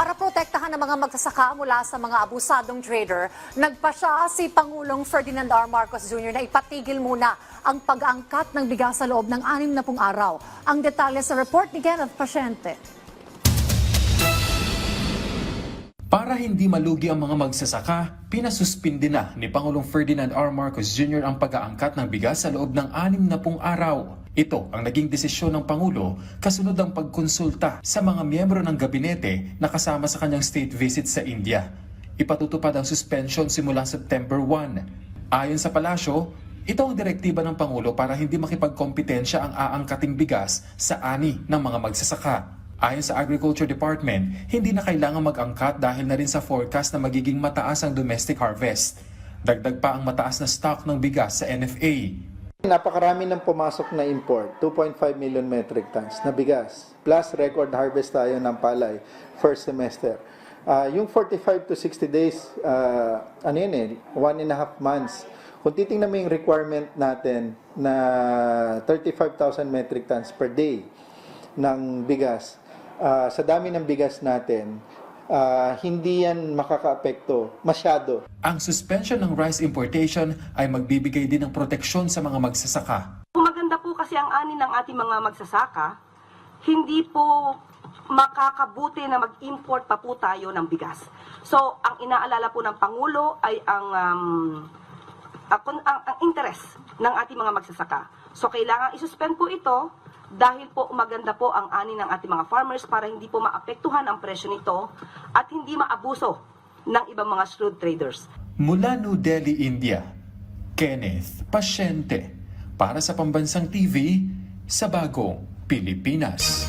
Para protektahan ang mga magsasaka mula sa mga abusadong trader, nagpasya si Pangulong Ferdinand R. Marcos Jr. na ipatigil muna ang pag-angkat ng bigas sa loob ng anim na pung araw. Ang detalye sa report ni Kenneth Pasyente. Para hindi malugi ang mga magsasaka, pinasuspindi na ni Pangulong Ferdinand R. Marcos Jr. ang pag-aangkat ng bigas sa loob ng anim na pung araw. Ito ang naging desisyon ng Pangulo kasunod ang pagkonsulta sa mga miyembro ng gabinete na kasama sa kanyang state visit sa India. Ipatutupad ang suspension simula September 1. Ayon sa palasyo, ito ang direktiba ng Pangulo para hindi makipagkompetensya ang aangkating bigas sa ani ng mga magsasaka. Ayon sa Agriculture Department, hindi na kailangan mag-angkat dahil na rin sa forecast na magiging mataas ang domestic harvest. Dagdag pa ang mataas na stock ng bigas sa NFA. Napakarami ng pumasok na import, 2.5 million metric tons na bigas. Plus record harvest tayo ng palay first semester. Ah, yung 45 to 60 days, ah, ano yun eh, one and a half months. Kung titingnan mo yung requirement natin na 35,000 metric tons per day ng bigas, ah, sa dami ng bigas natin, ah, hindi yan makakaapekto masyado Ang suspension ng rice importation ay magbibigay din ng proteksyon sa mga magsasaka. Kung maganda po kasi ang ani ng ating mga magsasaka, hindi po makakabuti na mag-import pa po tayo ng bigas. So, ang inaalala po ng Pangulo ay ang, um, ang, ang, ang interest ng ating mga magsasaka. So, kailangan isuspend po ito dahil po maganda po ang ani ng ating mga farmers para hindi po maapektuhan ang presyo nito at hindi maabuso ng ibang mga shrewd traders. Mula New Delhi, India, Kenneth Pasyente para sa Pambansang TV sa Bagong Pilipinas.